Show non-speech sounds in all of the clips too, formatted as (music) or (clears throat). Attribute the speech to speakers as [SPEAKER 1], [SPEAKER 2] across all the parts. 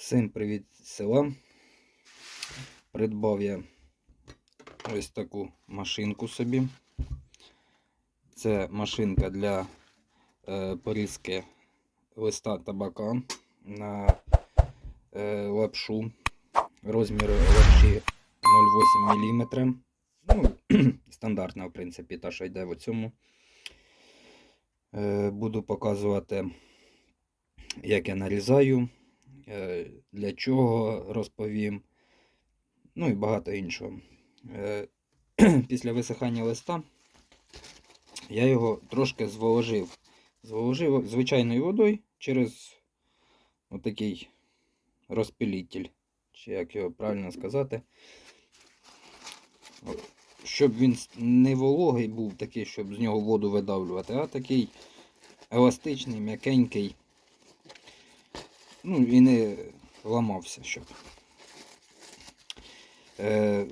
[SPEAKER 1] Всім привіт села. Придбав я ось таку машинку собі. Це машинка для е, порізки листа табака на е, лапшу. Розмір лапші 0,8 мм. Ну, (clears throat) стандартна, в принципі, та, що йде в цьому. Е, буду показувати, як я нарізаю. Е, Для чого розповім. Ну і багато іншого. Е, (clears throat) Після висихання листа я його трошки зволожив. Зволожив звичайною водою через отакий розпилітель, чи як його правильно сказати. Щоб він не вологий був такий, щоб з нього воду видавлювати, а такий еластичний, м'якенький. Ну і не ламався, щоб. Е,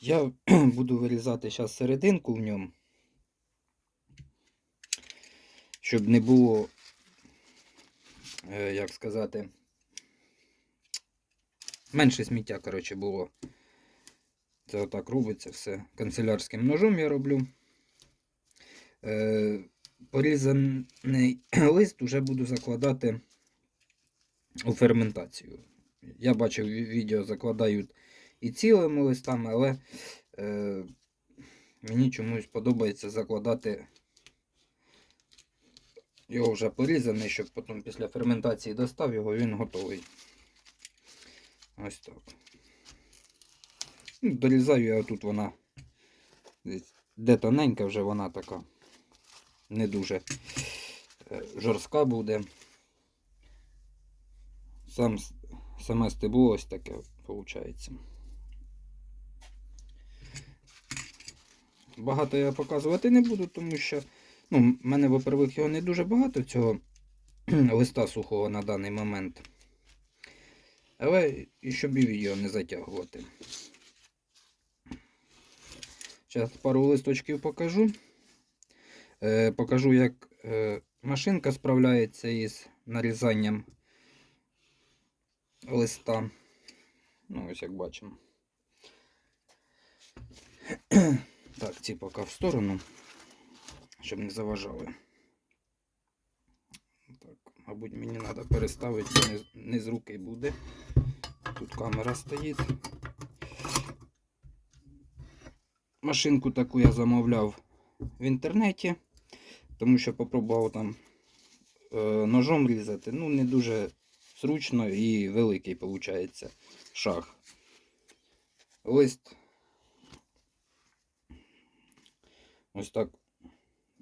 [SPEAKER 1] я (clears throat) буду вирізати зараз серединку в ньому, щоб не було, е, як сказати, менше сміття, коротше, було. Це отак робиться все. Канцелярським ножом я роблю. Е, порізаний (clears throat) лист вже буду закладати у ферментацію. Я бачив ві- відео закладають і цілими листами, але е, мені чомусь подобається закладати його вже порізаний, щоб потім після ферментації достав його, він готовий. Ось так. Ну, Дорізаю я тут вона де тоненька вже вона така не дуже е, жорстка буде. Сам, саме стебло ось таке виходить. Багато я показувати не буду, тому що ну, в мене, во-первых, його не дуже багато цього (clears throat) листа сухого на даний момент. Але і щоб і відео не затягувати. Зараз пару листочків покажу. Е, покажу, як е, машинка справляється із нарізанням листа. Ну, ось як бачимо. Так, ці поки в сторону, щоб не заважали. Так, мабуть, мені треба переставити, не, не з руки буде. Тут камера стоїть. Машинку таку я замовляв в інтернеті, тому що попробував там е, ножом різати. Ну, не дуже зручно і великий виходить шаг. Лист. Ось так.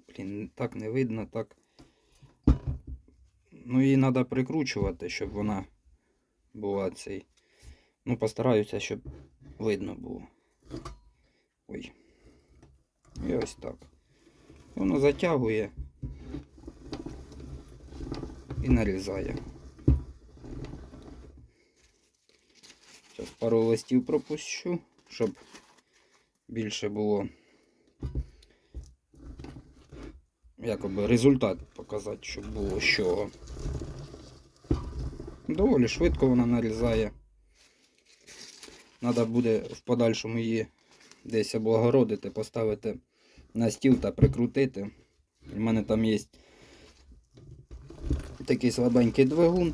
[SPEAKER 1] Блін, так не видно, так. Ну її треба прикручувати, щоб вона була цей. Ну, постараюся, щоб видно було. Ой. І ось так. Воно затягує і нарізає. Зараз пару листів пропущу, щоб більше було якоби результат показати, щоб було з чого. Доволі швидко вона нарізає. Треба буде в подальшому її десь облагородити, поставити на стіл та прикрутити. У мене там є такий слабенький двигун.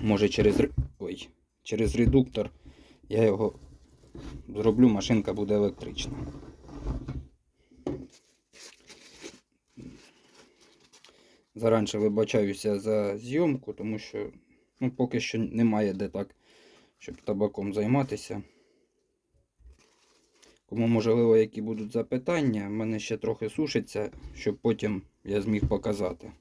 [SPEAKER 1] Може через, ре- ой, через редуктор я його зроблю, машинка буде електрична. Заранше вибачаюся за зйомку, тому що ну, поки що немає де так, щоб табаком займатися. Кому можливо, які будуть запитання, в мене ще трохи сушиться, щоб потім я зміг показати.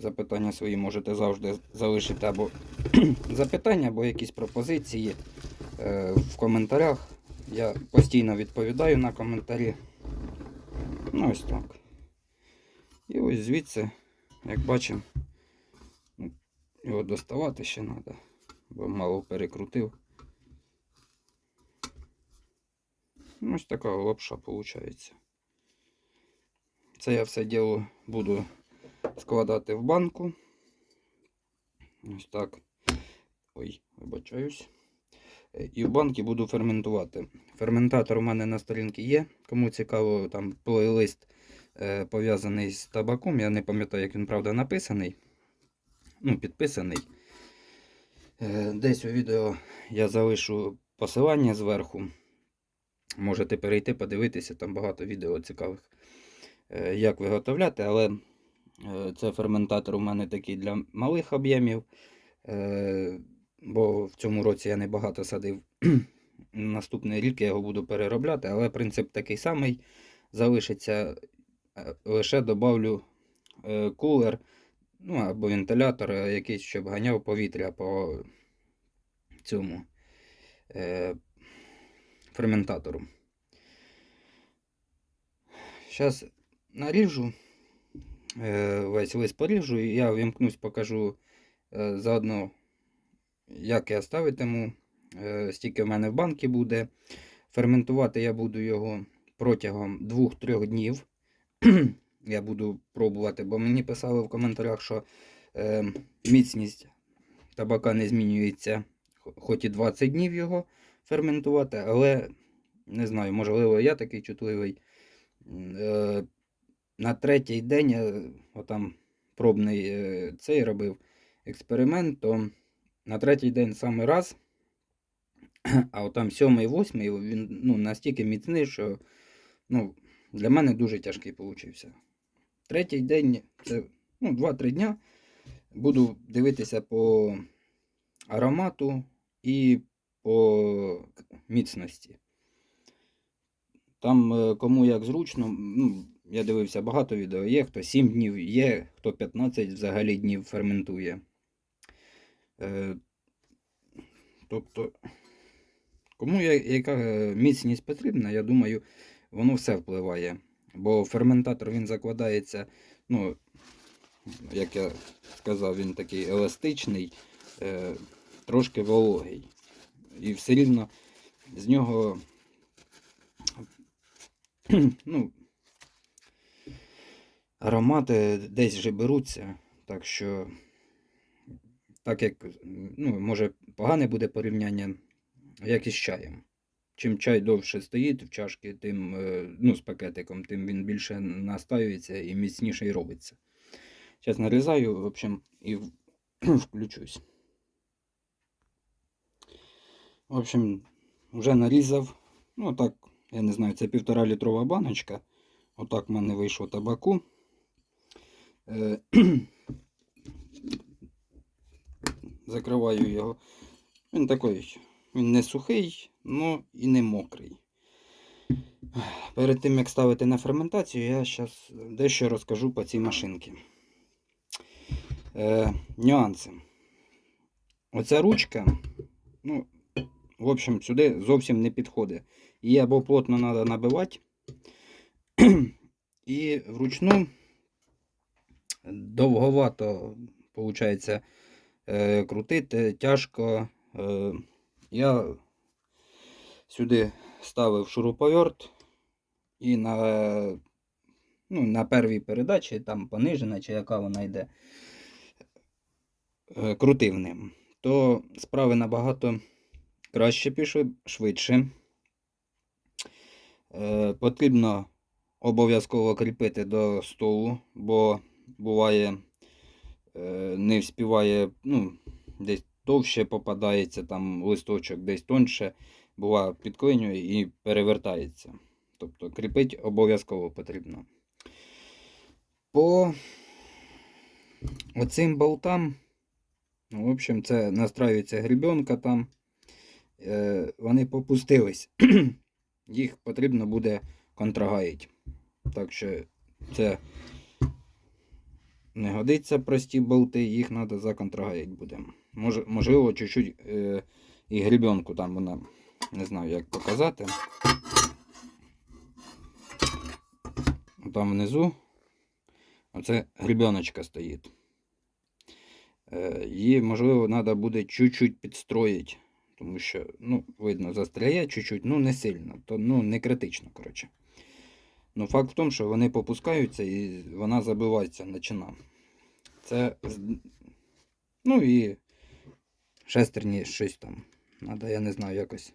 [SPEAKER 1] Запитання свої можете завжди залишити або (clears throat) запитання, або якісь пропозиції е, в коментарях. Я постійно відповідаю на коментарі. Ну, ось так. І ось звідси, як бачимо, ну, його доставати ще треба, бо мало перекрутив. Ну, Ось така лапша виходить. Це я все діло буду складати в банку Ось так. Ой, вибачаюсь. Е, І в банки буду ферментувати. Ферментатор у мене на сторінці є. Кому цікаво, там плейлист е, пов'язаний з табаком. Я не пам'ятаю, як він правда написаний. Ну, підписаний. Е, Десь у відео я залишу посилання зверху. Можете перейти, подивитися, там багато відео цікавих, як виготовляти, але це ферментатор у мене такий для малих об'ємів. Е, Бо в цьому році я не багато садив. (clears throat) Наступний рік я його буду переробляти, але принцип такий самий залишиться. Е, Лише добавлю е, кулер, ну або вентилятор, е, якийсь, щоб ганяв повітря по цьому е, ферментатору. Зараз наріжу, е, весь лист поріжу, і я вимкнусь, покажу е, заодно, як я ставитиму, е, стільки в мене в банки буде. Ферментувати я буду його протягом 2-3 днів. (clears throat) я буду пробувати, бо мені писали в коментарях, що е, міцність табака не змінюється, хоч і 20 днів його ферментувати, але не знаю, можливо, я такий чутливий. Е, на третій день я отам пробний е, цей робив експеримент, то на третій день саме раз, а отам сьомий, восьмий він ну, настільки міцний, що ну, для мене дуже тяжкий получився. Третій день це ну, 2-3 дня. Буду дивитися по аромату і по міцності. Там е, кому як зручно, ну, я дивився багато відео, є хто 7 днів, є хто 15 взагалі днів ферментує. Е, тобто, кому я- яка міцність потрібна, я думаю, воно все впливає. Бо ферментатор він закладається, ну, як я сказав, він такий еластичний, е, трошки вологий. І все рівно з нього (clears throat) ну, аромати десь вже беруться. Так що, так як, ну, може, погане буде порівняння, як із чаєм. Чим чай довше стоїть в чашці, тим, е, ну, з пакетиком, тим він більше настаюється і міцніший робиться. Зараз нарізаю, в общем, і (clears throat) включусь. В общем, вже нарізав. Ну, так, я не знаю, це півтора літрова баночка. Отак в мене вийшло табаку. Е, (clears throat) Закриваю його. Він такий, він не сухий, ну і не мокрий. Перед тим, як ставити на ферментацію, я зараз дещо розкажу по цій машинці. Е, нюанси. Оця ручка, ну, в общем, сюди зовсім не підходить. Її або плотно треба набивати, (clears throat) і вручну довговато, виходить, е, крутити, тяжко. Е, я сюди ставив шуруповерт і на, ну, на первій передачі, там понижена, чи яка вона йде, е, крутив ним. То справи набагато краще пішли, швидше. Потрібно обов'язково кріпити до столу, бо буває е, не вспіває, ну, десь товще попадається, там листочок десь тоньше, буває підклинює і перевертається. Тобто кріпити обов'язково потрібно. По оцим болтам, ну, в общем, це настраюється гребенка там. Е, вони попустились. (clears throat) Їх потрібно буде контрагаїти. Так що це не годиться прості болти, їх треба законтрагаїти будемо. Може, можливо, чуть-чуть е, і гребенку там вона, не знаю, як показати. Там внизу оце гребеночка стоїть. Е, її, можливо, треба буде чуть-чуть підстроїти. Тому що, ну, видно, застряє чуть-чуть, ну не сильно, то ну не критично, коротше. Ну, факт в тому, що вони попускаються і вона забивається начина. Це Ну і шестерні щось там. Надо, я не знаю, якось.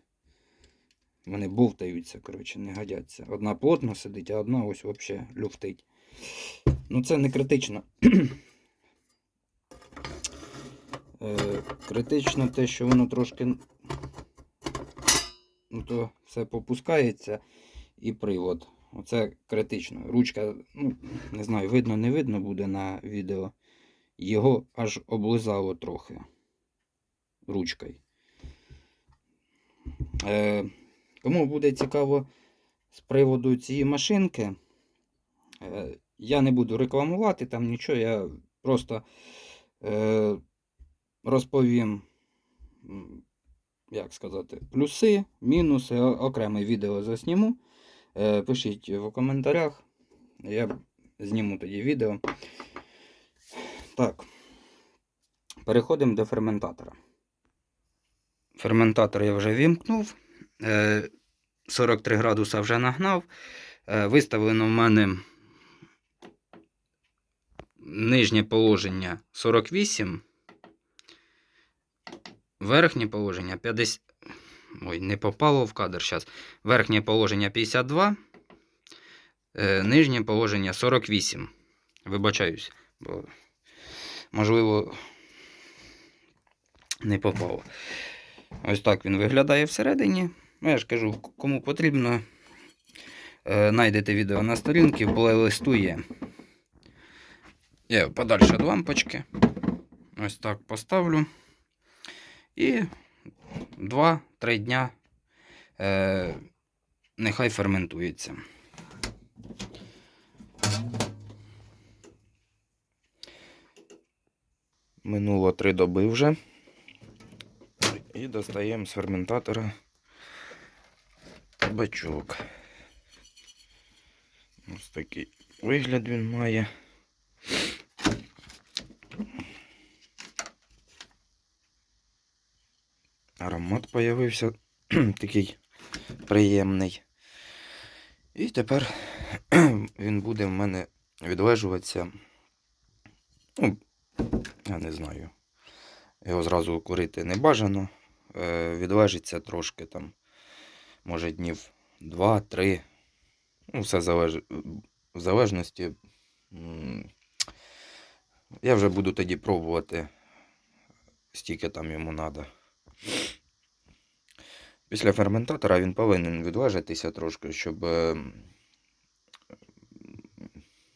[SPEAKER 1] Вони бовтаються, коротше, не годяться. Одна плотно сидить, а одна ось взагалі люфтить. Ну це не критично. Е, критично те, що воно трошки ну, то все попускається і привод. Оце критично. Ручка, ну, не знаю, видно, не видно буде на відео. Його аж облизало трохи ручкою. Е, кому буде цікаво з приводу цієї машинки, е, я не буду рекламувати там нічого, я просто е, розповім, як сказати, плюси, мінуси, окреме відео засніму. Е, пишіть в коментарях, я зніму тоді відео. Так. Переходимо до ферментатора. Ферментатор я вже вімкнув. Е, 43 градуса вже нагнав. Е, Виставлено в мене нижнє положення 48. Верхнє положення 50. Ой, не попало в кадр зараз. Верхнє положення 52. е, Нижнє положення 48. Вибачаюсь, бо можливо не попало. Ось так він виглядає всередині. Ну, я ж кажу, кому потрібно, е, знайдете відео на сторінці, плейлисту є. Я подальше від лампочки. Ось так поставлю. І 2-3 дня е, нехай ферментується. Минуло 3 доби вже. І достаємо з ферментатора табачок. Ось такий вигляд він має. Аромат появився (clears throat) такий приємний. І тепер (clears throat) він буде в мене відлежуватися. Ну, я не знаю. Його зразу курити не бажано. Е, відлежиться трошки там, може днів 2-3. Ну, все залеж... в залежності. Я вже буду тоді пробувати, стільки там йому треба. Після ферментатора він повинен відлежатися трошки, щоб. е,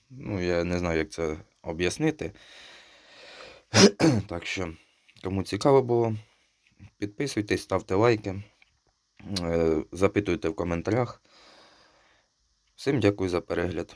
[SPEAKER 1] Ну, я не знаю, як це об'яснити. Так що, кому цікаво було, підписуйтесь, ставте лайки, е, запитуйте в коментарях. Всім дякую за перегляд.